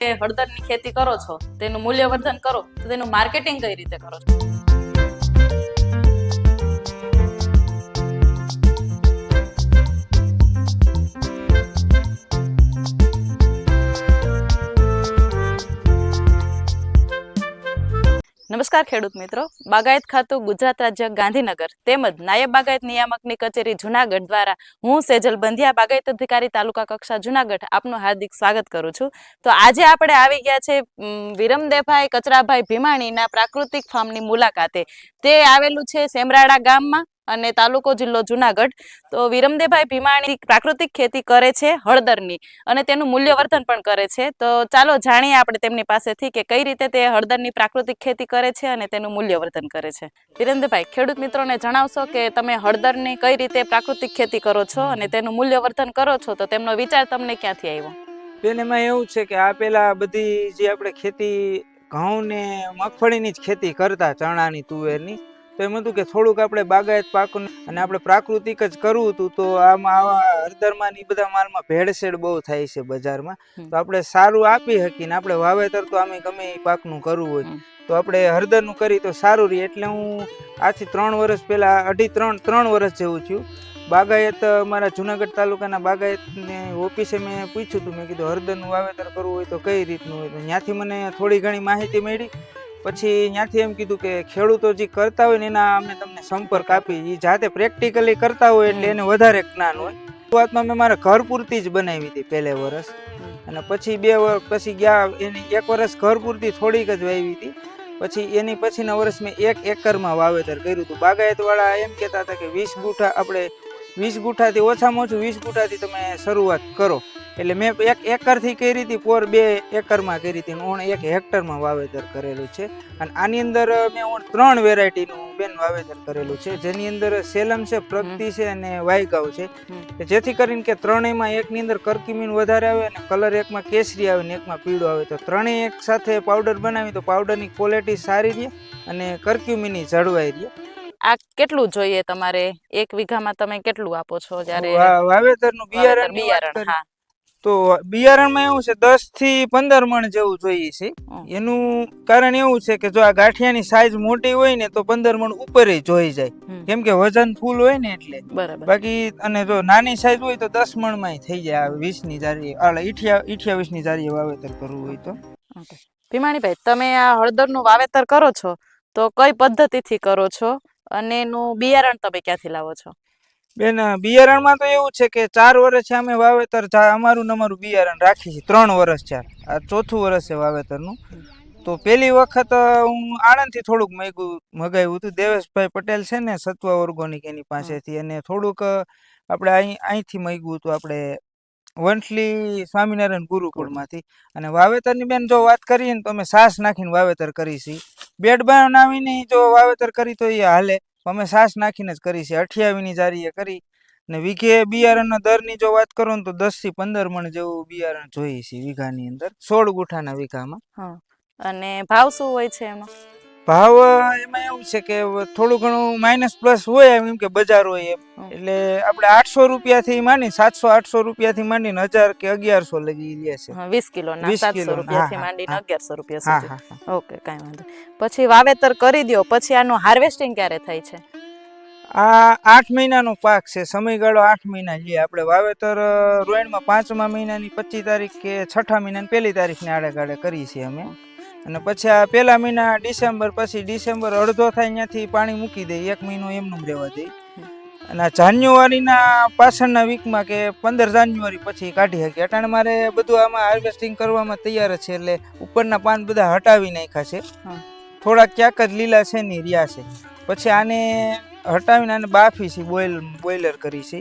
કે હળદરની ખેતી કરો છો, તેનું મૂલ્યવર્ધન કરો, તો તેનું માર્કેટિંગ કઈ રીતે કરો છો? નમસ્કાર ખેડૂત મિત્રો. બાગાયત ખાતું ગુજરાત રાજ્ય ગાંધીનગર તેમજ નાયબ બાગાયત નિયામકની કચેરી જુનાગઢ દ્વારા હું સેજલ બંધિયા, બાગાયત અધિકારી, તાલુકા કક્ષા, જુનાગઢ આપનું હાર્દિક સ્વાગત કરું છું. તો આજે આપણે આવી ગયા છે વિરમદેભાઈ કચરાભાઈ ભીમાણીના પ્રાકૃતિક ફાર્મની મુલાકાતે. તે આવેલું છે સેમરાડા ગામમાં. અને તાલુકો જિલ્લો જુનાગઢ. તો વિરમદેભાઈ ભીમાણી પ્રાકૃતિક ખેતી કરે છે હળદરની અને તેનું મૂલ્યવર્ધન પણ કરે છે. તો ચાલો જાણીએ આપણે તેમની પાસેથી કે કઈ રીતે તે હળદરની પ્રાકૃતિક ખેતી કરે છે અને તેનું મૂલ્યવર્ધન કરે છે. વિરેન્દ્રભાઈ ખેડૂત મિત્રોને જણાવશો કે તમે હળદરની કઈ રીતે પ્રાકૃતિક ખેતી કરો છો અને તેનું મૂલ્યવર્ધન કરો છો? તો તેમનો વિચાર તમને ક્યાંથી આવ્યો? બેન એમાં એવું છે કે આ પેલા બધી જે આપણે ખેતી ઘઉં ને મગફળીની જ ખેતી કરતા ચણાની, તુવેરની. તો એમ હતું કે થોડુંક આપણે બાગાયત પાક અને આપણે પ્રાકૃતિક જ કરવું હતું તો આમાં આવા હળદરમાં ને બધા માલમાં ભેળસેળ બહુ થાય છે બજારમાં. તો આપણે સારું આપી શકીને આપણે વાવેતર તો આમે ગમે એ પાકનું કરવું હોય. તો આપણે હળદરનું કરી તો સારું રહે. એટલે હું આજથી ત્રણ વર્ષ પહેલાં અઢી ત્રણ ત્રણ વર્ષ જેવું થયું. બાગાયત મારા જુનાગઢ તાલુકાના બાગાયતને ઓફિસે મેં પૂછ્યું હતું. મેં કીધું હળદરનું વાવેતર કરવું હોય તો કઈ રીતનું? હોય તો ત્યાંથી મને થોડી ઘણી માહિતી મળી. પછી ત્યાંથી એમ કીધું કે ખેડૂતો જે કરતા હોય ને એના અમે તમને સંપર્ક આપી એ જાતે પ્રેક્ટિકલી કરતા હોય એટલે એને વધારે જ્ઞાન હોય. શરૂઆતમાં મેં મારા ઘર પૂરતી જ બનાવી હતી પહેલે વર્ષ અને પછી બે વર્ષ પછી ગયા, એની એક વર્ષ ઘર પૂરતી થોડીક જ વાવી હતી. પછી એની પછીના વર્ષ મેં એક એકરમાં વાવેતર કર્યું હતું. બાગાયતવાળા એમ કહેતા હતા કે વીસ ગુઠા આપણે, વીસ ગુઠાથી ઓછામાં ઓછું વીસ ગુઠાથી તમે શરૂઆત કરો. એટલે મેં એક એકરથી કરી હતી પોર બે એકરમાં કરી હતી ઓણ એક હેક્ટરમાં વાવેતર કરેલું છે. અને આની અંદર મેં ઓણ ત્રણ વેરાયટીનું બેન વાવેતર કરેલું છે. જેની અંદર સેલમ છે પ્રગતિ છે અને વાયગાવ છે. જેથી કરીને કે ત્રણેયમાં એકની અંદર કરકીમીન વધારે આવે અને કલર એકમાં કેસરી આવે ને એકમાં પીળો આવે. તો ત્રણેય એક સાથે પાવડર બનાવી તો પાવડરની ક્વોલિટી સારી રહે અને કરક્યુમીની જળવાઈ રહે. આ કેટલું જોઈએ તમારે? એક વીઘામાં તમે કેટલું આપો છો જ્યારે વાવેતરનું બિયારણ બિયારણ હા. તો બિયારણમાં એવું છે દસથી પંદર મણ જેવું જોઈએ છે. એનું કારણ એવું છે કે જો આ ગાંઠિયાની સાઈઝ મોટી હોય ને તો પંદર મણ ઉપર જોઈ જાય. કેમ કે વજન ફૂલ હોય ને એટલે. બરાબર. બાકી અને જો નાની સાઈઝ હોય તો દસ મણમાં થઈ જાય. વીસ વીસની જારી આલે ઈઠિયા ઈઠિયાવીસની જારીએ વાવેતર કરવું હોય તો. ભીમાણીભાઈ તમે આ હળદરનું વાવેતર કરો છો તો કઈ પદ્ધતિથી કરો છો? અને એનું બિયારણ તમે ક્યાંથી લાવો છો? બેન બિયારણમાં તો એવું છે કે ચાર વર્ષે અમે વાવેતર અમારું ને અમારું બિયારણ રાખી છે. ત્રણ વર્ષ ચાર આ ચોથું વર્ષ છે વાવેતરનું. તો પેલી વખત હું આણંદથી થોડુંક મગ્યું મગાવ્યું હતું. દેવેશભાઈ પટેલ છે ને, સત્વ ઓર્ગોનિક એની પાસેથી. અને થોડુંક આપણે અહીં અહીંથી મગ્યું હતું આપણે વંથલી સ્વામિનારાયણ ગુરુકુળમાંથી. અને વાવેતરની બેન, જો વાત કરીએ ને તો અમે સાસ નાખીને વાવેતર કરી છીએ બેડ બનાવીને જો વાવેતર કરી તો એ હાલે. અમે સાસ નાખીને જ કરી છે. અઠ્યાવીસની જારીએ કરી. ને વીઘે બિયારણના દરની જો વાત કરો ને તો દસથી પંદર મણ જેવું બિયારણ જોઈએ છે વીઘાની અંદર. સોળ ગુઠાના વીઘામાં. અને ભાવ શું હોય છે એમાં? ભાવ એમાં એવું છે કે થોડું ઘણું માઇનસ પ્લસ હોય એમ કે બજાર હોય એમ. એટલે આપણે આઠસો રૂપિયાથી માંડી સાતસો આઠસો રૂપિયાથી માંડીને હજાર કે અગિયારસો લગી લે છે વીસ કિલો 20 સાતસો રૂપિયાથી માંડીને અગિયારસો રૂપિયા સુધી. ઓકે કાંઈ વાંધો પછી વાવેતર કરી દ્યો પછી આનું હાર્વેસ્ટિંગ ક્યારે થાય છે? આ આઠ મહિનાનો પાક છે સમયગાળો આઠ મહિના. લે આપણે વાવેતર રોયણમાં પાંચમા મહિનાની પચીસ તારીખ કે છઠ્ઠા મહિનાની પહેલી તારીખને આડે ગાડે કરી છે અમે અને પછી આ પહેલા મહિના ડિસેમ્બર પછી ડિસેમ્બર અડધો થાય ત્યાંથી પાણી મૂકી દઈએ એક મહિનો એમનું રહેવા દે. અને આ જાન્યુઆરીના પાછળના વીકમાં કે પંદર જાન્યુઆરી પછી કાઢી શકીએ અટાણે મારે બધું આમાં હાર્વેસ્ટિંગ કરવામાં તૈયાર છે એટલે ઉપરના પાન બધા હટાવી નાખ્યા છે. થોડા ક્યાંક જ લીલા છે ને રહ્યા છે. પછી આને હટાવીને આને બાફી છે બોઇલ બોઇલર કરી છે.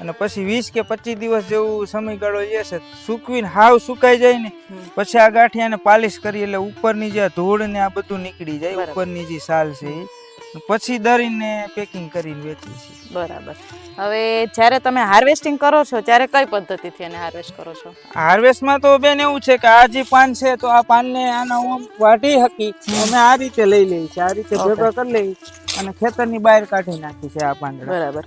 અને પછી વીસ કે પચીસ દિવસ જેવું સમયગાળો જે છે સૂકવીને હાવ સુકાઈ જાય ને પછી આ ગાંઠિયાને પાલિશ કરી એટલે ઉપરની જે ધૂળ ને આ બધું નીકળી જાય ઉપરની જે સાલ છે પછી દરીને પેકિંગ કરીને વેચી છે બરાબર. હવે જ્યારે તમે હાર્વેસ્ટિંગ કરો છો ત્યારે કઈ પદ્ધતિથી એને હાર્વેસ્ટ કરો છો? હાર્વેસ્ટમાં તો બેન એવું છે કે આ જે પાન છે તો આ પાનને આના ઓમ વાટી હકી અમે આ રીતે લઈ લઈએ છીએ આ રીતે ભેગા કરી લઈ અને ખેતરની બહાર કાઢી નાખી છે આ પાંદડા. બરાબર.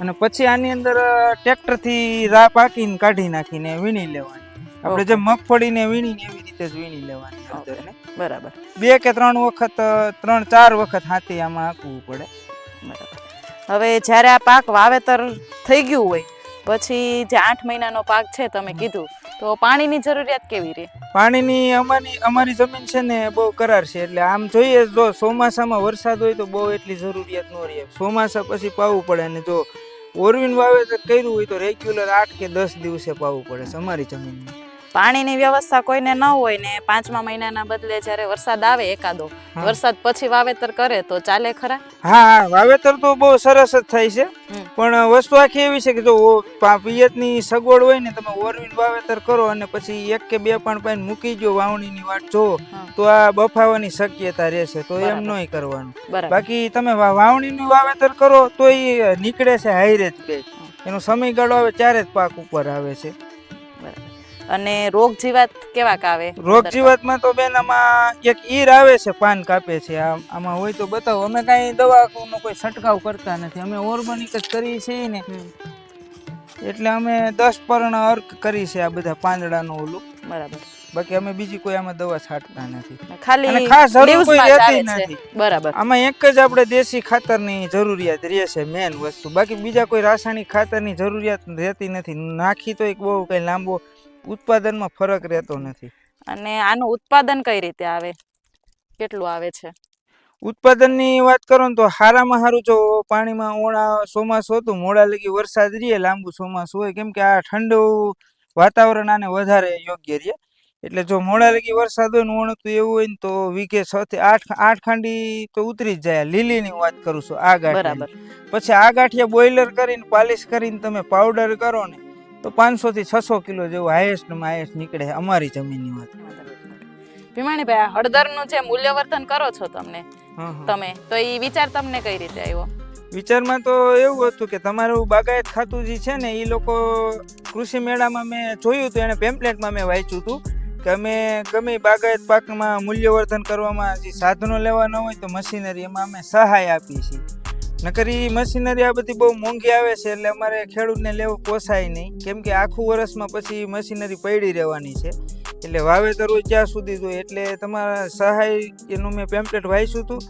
અને પછી આની અંદર ટ્રેક્ટરથી રા પાકીને કાઢી નાખીને વીણી લેવાની. આપણે. જે મગફળીને વીણીને એવી રીતે જ વીણી લેવાની બરાબર. બે કે ત્રણ વખત ત્રણ ચાર વખત હાથી આમાં હાંકવું પડે. બરાબર. હવે જ્યારે આ પાક વાવેતર થઈ ગયું હોય પછી જે આઠ મહિનાનો પાક છે તમે કીધું તો પાણીની જરૂરિયાત કેવી રહે? પાણીની અમારી અમારી જમીન છે ને બહુ કરાર છે એટલે આમ જોઈએ જો ચોમાસામાં વરસાદ હોય તો બહુ એટલી જરૂરિયાત ન રહે. ચોમાસા પછી પાવું પડે અને જો ઓરવીન વાવેતર કર્યું હોય તો રેગ્યુલર આઠ કે દસ દિવસે પાવું પડે છે અમારી જમીનમાં. પાણીની વ્યવસ્થા કોઈને ન હોય ને પાંચમા મહિનાના બદલે જ્યારે વરસાદ આવે એકાદો વરસાદ પછી વાવેતર કરે તો ચાલે ખરા? હા હા વાવેતર તો બહુ સરસ જ થાય છે. પણ વસ્તુ આખી એવી છે કે જો પિયતની સગવડ હોય ને તમે ઓરવીન વાવેતર કરો અને પછી એક કે બે પણ પાણી મૂકી જો વાવણીની વાટ જો તો આ બફાવાની શક્યતા રહેશે તો એમ. નહીં કરવાનું. બાકી તમે વાવણીનું વાવેતર કરો તો એ નીકળે છે હાઈરેજ બે. એનો સમયગાળો આવે ત્યારે જ પાક ઉપર આવે છે. અને રોગ જીવાત કેવાક આવે રોગ જીવાતમાં તો બેન આમાં એક ઈર આવે છે પાન કાપે છે. આમાં હોય તો બતાવો. અમે કાંઈ દવાનો કોઈ છંટકાવ કરતા નથી. અમે ઓર્ગેનિક જ કરીએ છીએ ને. એટલે અમે દસ પર્ણ અર્ક કરી છે આ બધા પાંદડાનું ઓલું. બરાબર. બાકી અમે બીજી કોઈ આમાં દવા છાંટતા નથી. અને ખાલી ખાસ જરૂર કોઈ રહેતી નથી. બરાબર. આમાં એક જ આપણે દેશી ખાતરની જરૂરિયાત રહે છે મેન વસ્તુ. બાકી બીજા કોઈ રાસાયણિક ખાતરની જરૂરિયાત રહેતી નથી. નાખી તો એક બહુ કઈ લાંબો ઉત્પાદનમાં ફરક રહેતો નથી. અને આનું ઉત્પાદન કઈ રીતે આવે? કેટલું આવે છે? ઉત્પાદનની વાત કરો ને તો હારામાં હારું જો પાણીમાં ઓળા ચોમાસું હતું મોડા લગી વરસાદ રહીએ લાંબુ ચોમાસું હોય કેમ કે આ ઠંડુ વાતાવરણ આને વધારે યોગ્ય રહે એટલે જો મોડા લગી વરસાદ હોય ને ઓણતું એવું હોય ને તો વીઘે છ થી આઠ આઠ ખાંડી તો ઉતરી જ જાય. લીલીની વાત કરું છું આ. બરાબર. પછી આ ગાંઠિયા બોઇલર કરીને પાલિશ કરીને તમે પાવડર કરો ને તો પાંચસો થી છસો કિલો જેવું હાઈએસ્ટમાં હાઈએસ્ટ નીકળે અમારી જમીનની વાત. ભીમાણીભાઈ આ હળદરનું જે મૂલ્યવર્ધન કરો છો તમને. તમે તો એ વિચાર તમને કઈ રીતે આવ્યો? વિચારમાં તો એવું હતું કે તમારું બાગાયત ખાતું જે છે ને એ લોકો કૃષિ મેળામાં મેં જોયું હતું એને પેમ્પલેટમાં મેં વાંચ્યું હતું કે અમે ગમે બાગાયત પાકમાં મૂલ્યવર્ધન કરવામાં જે સાધનો લેવાના હોય તો મશીનરી એમાં અમે સહાય આપીએ છીએ. નકર મશીનરી આ બધી બહુ મોંઘી આવે છે એટલે અમારે ખેડૂતને લેવું પોસાય નહીં. કેમ કે આખું વર્ષમાં પછી મશીનરી પડી રહેવાની છે. એટલે વાવેતર હોય ત્યાં સુધી જોઈએ એટલે તમારા સહાય એનું મેં પેમ્પલેટ વાંચ્યું હતું.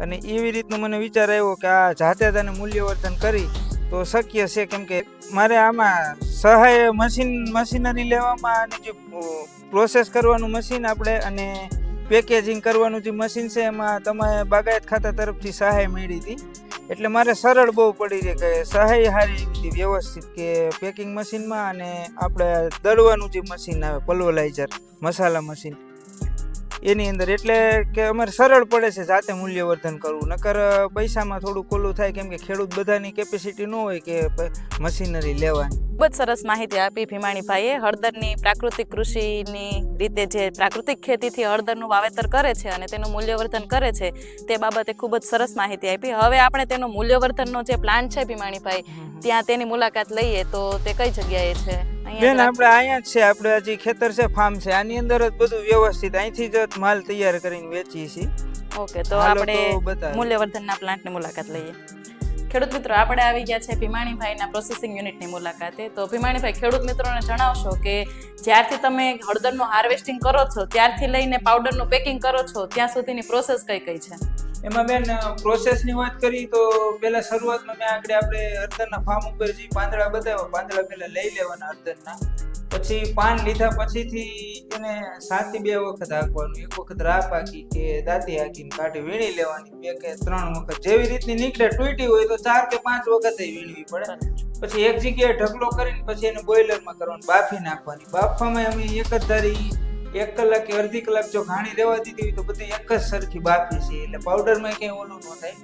અને એવી રીતનો મને વિચાર આવ્યો કે આ જાતે આને મૂલ્યવર્ધન કરી તો શક્ય છે. કેમ કે મારે આમાં સહાય મશીન, મશીનરી લેવામાં અને જે પ્રોસેસ કરવાનું મશીન આપણે અને પેકેજિંગ કરવાનું જે મશીન છે, એમાં તમે બાગાયત ખાતા તરફથી સહાય મળી હતી. એટલે મારે સરળ બહુ પડી રહી કે સહાય એવી હતી વ્યવસ્થિત કે પેકિંગ મશીનમાં અને આપણે દળવાનું જે મશીન આવે પલ્વલાઇઝર મસાલા મશીન એની અંદર એટલે કે અમારે સરળ પડે છે જાતે મૂલ્યવર્ધન કરવું. નકર પૈસામાં થોડું કોલું થાય કેમ કે ખેડૂત બધાની કેપેસિટી ન હોય કે મશીનરી લેવાની. ખૂબ જ સરસ માહિતી આપી ભીમાણીભાઈએ. હળદરની પ્રાકૃતિક કૃષિની રીતે જે પ્રાકૃતિક ખેતીથી હળદરનું વાવેતર કરે છે અને તેનું મૂલ્યવર્ધન કરે છે તે બાબતે ખૂબ જ સરસ માહિતી આપી. હવે આપણે તેનો મૂલ્યવર્ધનનો જે પ્લાન છે ભીમાણીભાઈ ત્યાં તેની મુલાકાત લઈએ તો તે કઈ જગ્યાએ છે? બેન અહીંયા આપણે અહીંયા જ છે આપણે હજી ખેતર છે ફાર્મ છે. આની અંદર જ બધું વ્યવસ્થિત. અહીંથી જ માલ તૈયાર કરીને વેચીએ છીએ. ઓકે તો આપણે. મૂલ્યવર્ધનના પ્લાન્ટની મુલાકાત લઈએ. ખેડૂત મિત્રો આપણે આવી ગયા છે ભીમાણીભાઈના પ્રોસેસિંગ યુનિટની મુલાકાતે. તો ભીમાણીભાઈ ખેડૂત મિત્રોને જણાવશો કે જ્યારથી તમે હળદરનું હાર્વેસ્ટિંગ કરો છો ત્યારથી લઈને પાવડરનું પેકિંગ કરો છો ત્યાં સુધીની પ્રોસેસ કઈ કઈ છે? એમાં બેન પ્રોસેસની વાત કરી તો પહેલા શરૂઆતમાં મેં આગળ આપણે હળદરના ફાર્મ ઉપર જે પાંદડા બતાવ્યા, પાંદડા પહેલા લઈ લેવાના હળદરના પછી પાન લીધા પછીથી એને સાતથી બે વખત હાંકવાનું, એક વખત રાહ પાકી કે દાંતી હાંકીને કાઢી વીણી લેવાની, બે કે ત્રણ વખત. જેવી રીતની નીકળે, તૂટી હોય તો ચાર કે પાંચ વખત વીણવી પડે. પછી એક જગ્યાએ ઢગલો કરીને પછી એને બોઇલરમાં કરવાનું, બાફી નાખવાની. બાફવામાં અમે એક જ ધારી એક કલાક કે અડધી કલાક જો ઘાણી રહેવા દીધી હોય તો બધી એક જ સરખી બાફી છે. એટલે પાવડરમાં કંઈ ઓલું ન થાય.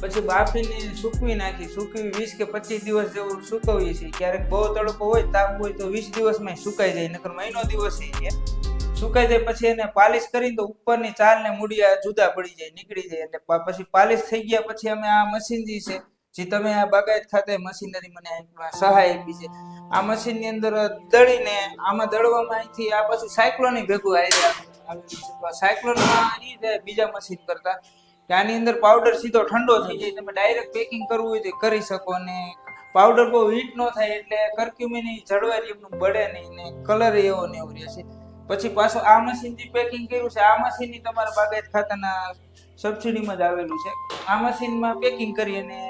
પછી બાફીને સૂકવી નાખી. સૂકવી વીસ કે પચીસ દિવસ જેવું સૂકવીએ છીએ. ક્યારેક બહુ તડકો હોય, તાપ હોય, તો વીસ દિવસમાં સુકાઈ જાય. નકર મહિનો દિવસ એ સુકાઈ જાય પછી એને પાલિશ કરીને તો ઉપરની ચાલ ને મૂડિયા જુદા પડી જાય, નીકળી જાય. એટલે પછી પાલિશ થઈ ગયા પછી અમે આ મશીન જે છે જે તમે આ બાગાયત ખાતે મશીનરી મને સહાય આપી છે. આ મશીનની અંદર દળીને આમાં દળવામાં અહીંથી આ પાછું સાયક્લોન ભેગું આવી સાયક્લોનમાં ઈ જાય બીજા મશીન કરતા. કે આની અંદર પાવડર સીધો ઠંડો થઈ જાય. તમે ડાયરેક્ટ પેકિંગ કરવું હોય તો કરી શકો. અને પાવડર બહુ હીટ ન થાય એટલે કરક્યુમિન જળવાય એમનું બળે નહીં ને કલર એવો ને એવો રહેશે પછી પાછું આ મશીનથી પેકિંગ કર્યું છે. આ મશીનની તમારા બાગાયત ખાતાના સબસિડીમાં જ આવેલું છે. આ મશીનમાં પેકિંગ કરી અને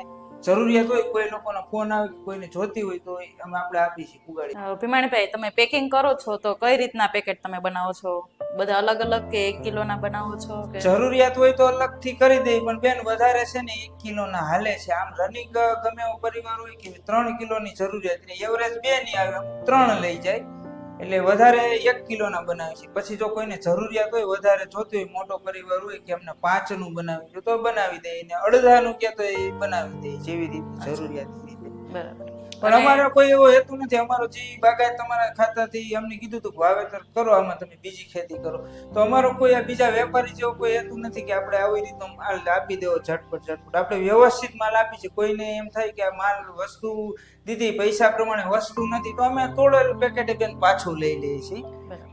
જરૂરિયાત હોય કોઈ લોકોનો ફોન આવે કોઈને જોતી હોય તો અમે આપણે આપી છીએ ઉગાડી. ભીમાણીભાઈ તમે પેકિંગ કરો છો તો કઈ રીતના પેકેટ તમે બનાવો છો? બધા અલગ અલગ કે એક કિલોના બનાવો છો કે? જરૂરિયાત હોય તો અલગથી કરી દે પણ બેન વધારે છે ને એક કિલો ના હાલે છે. આમ રનિંગ ગમે એવો પરિવાર હોય કે ત્રણ કિલોની જરૂરિયાત એવરેજ બે ની આવે ત્રણ લઈ જાય. એટલે વધારે એક કિલોના બનાવી છે. પછી જો કોઈને જરૂરિયાત હોય વધારે જોતી હોય મોટો પરિવાર હોય કે અમને પાંચનું બનાવી તો બનાવી દે. ને અડધાનું કે તો એ બનાવી દે જેવી રીતે જરૂરિયાત રીતે બરાબર. પણ અમારો કોઈ એવો હેતુ નથી. અમારો જે બાગાયત તમારા ખાતાથી અમને કીધું હતું વાવેતર કરો આમાં તમે બીજી ખેતી કરો. તો અમારો કોઈ આ બીજા વેપારી જેવો કોઈ હેતુ નથી કે આપણે આવી રીતનો માલ આપી દેવો ઝટપટ ઝટપટ. આપણે વ્યવસ્થિત માલ આપી છે. કોઈને એમ થાય કે આ માલ વસ્તુ દીધી પૈસા પ્રમાણે વસ્તુ નથી. તો અમે તોડેલું પેકેટ બેન પાછું લઈ લઈએ છીએ.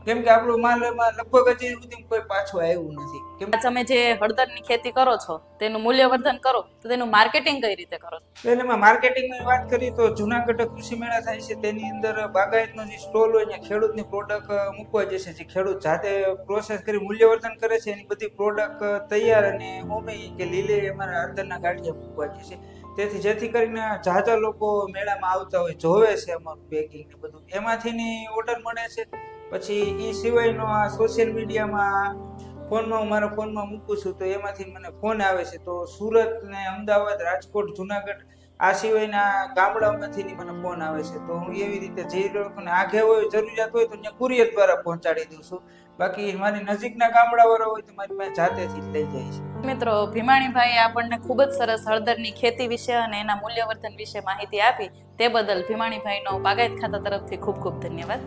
કેમ કે આપણું માલ લગભગ હજી સુધી કોઈ પાછું આવ્યું નથી. કેમ તમે જે હળદરની ખેતી કરો છો તેનું મૂલ્યવર્ધન કરો તો તેનું માર્કેટિંગ કઈ રીતે કરો? છો? એમાં માર્કેટિંગની વાત કરીએ તો જુનાગઢ કૃષિ મેળા થાય છે તેની અંદર બાગાયતનો જે સ્ટોલ હોય ત્યાં ખેડૂતની પ્રોડક્ટ મૂકવા જશે જે ખેડૂત જાતે પ્રોસેસ કરી મૂલ્યવર્ધન કરે છે એની બધી પ્રોડક્ટ તૈયાર અને હોમે કે લીલે અમારા હળદરના ગાંઠિયા મૂકવા જશે. તેથી જેથી કરીને ઝાઝા લોકો મેળામાં આવતા હોય જોવે છે અમારું પેકિંગ ને બધું. એમાંથી ઓર્ડર મળે છે. પછી એ સિવાયનો આ સોશિયલ મીડિયામાં ફોનમાં હું મારા ફોનમાં મૂકું છું તો એમાંથી મને ફોન આવે છે. તો સુરત ને અમદાવાદ, રાજકોટ, જુનાગઢ, આ સિવાયના ગામડાઓમાંથી મને ફોન આવે છે. તો હું એવી રીતે જે લોકોને આઘે હોય, જરૂરિયાત હોય તો ત્યાં કુરિયર દ્વારા પહોંચાડી દઉં છું. બાકી મારી નજીકના ગામડાવાળા હોય તો મારી પાસે જાતેથી લઈ જાય છે. મિત્રો ભીમાણીભાઈ આપણને ખૂબ જ સરસ હળદરની ખેતી વિશે અને એના મૂલ્યવર્ધન વિશે માહિતી આપી. તે બદલ ભીમાણીભાઈનો બાગાયત ખાતા તરફથી ખૂબ ખૂબ ધન્યવાદ.